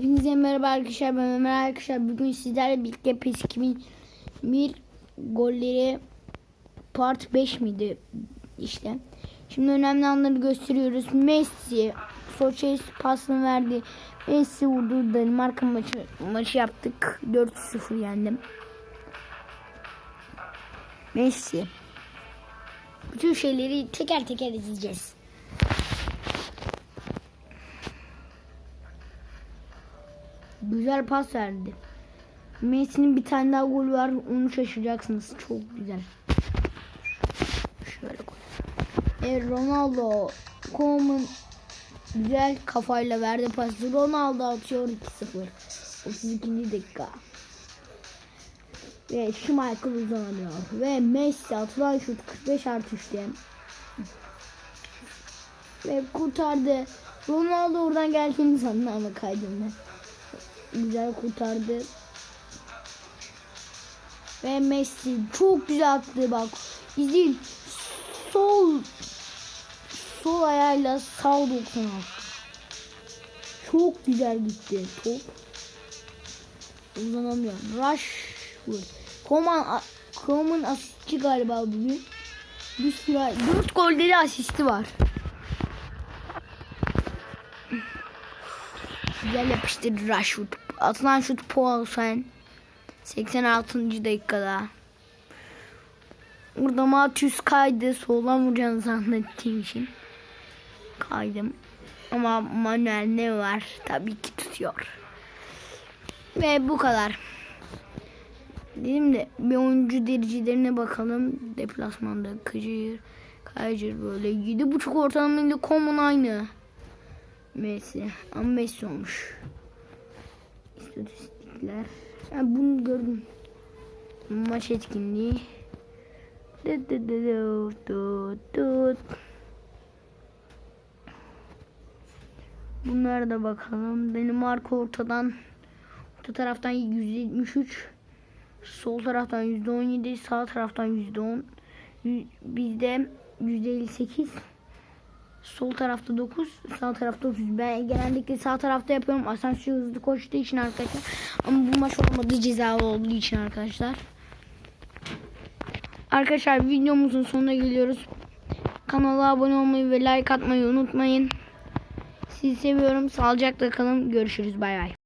Hepinize merhaba arkadaşlar. Ben Ömer arkadaşlar. Bugün sizlerle birlikte PES 2001 golleri part 5 miydi? işte. Şimdi önemli anları gösteriyoruz. Messi Soçes pasını verdi. Messi vurdu. Danimarka maçı, maçı yaptık. 4-0 yendim. Messi. Bütün şeyleri teker teker izleyeceğiz. Güzel pas verdi. Messi'nin bir tane daha golü var. Onu şaşıracaksınız. Çok güzel. Şöyle koy. E, Ronaldo Koeman güzel kafayla verdi pası. Ronaldo atıyor 2-0. 32. dakika. Ve Schmeichel uzanıyor. Ve Messi atılan şut 45 artı 3'te. Ve kurtardı. Ronaldo oradan geldiğini sandı ama kaydım ben güzel kurtardı. Ve Messi çok güzel attı bak. İzleyin. Sol sol ayağıyla sağ 90 attı. Çok güzel gitti top. Uzanamıyorum. Rashford. Koman Koman asistçi galiba bugün. Bir sürü 4 golleri asisti var. Güzel yapıştırdı Rashford. Atılan şut Paul Sen. 86. dakikada. Burada Matius kaydı. Soldan vuracağını zannettiğim için. Kaydım. Ama Manuel ne var? Tabii ki tutuyor. Ve bu kadar. Dedim de bir oyuncu derecelerine bakalım. Deplasmanda Kıcır, Kaycır böyle 7.5 ortalamayla Common aynı. Messi. Ama Messi olmuş. İstatistikler. Ha, bunu gördüm. Maç etkinliği. Dı dı dı dı dı dı. Bunlara da bakalım. Danimarka ortadan orta taraftan 173 sol taraftan %17 sağ taraftan %10 bizde %58 Sol tarafta 9, sağ tarafta 9. Ben genellikle sağ tarafta yapıyorum. Asansör hızlı koştuğu için arkadaşlar. Ama bu maç olmadı cezalı olduğu için arkadaşlar. Arkadaşlar videomuzun sonuna geliyoruz. Kanala abone olmayı ve like atmayı unutmayın. Sizi seviyorum. Sağlıcakla kalın. Görüşürüz. Bay bay.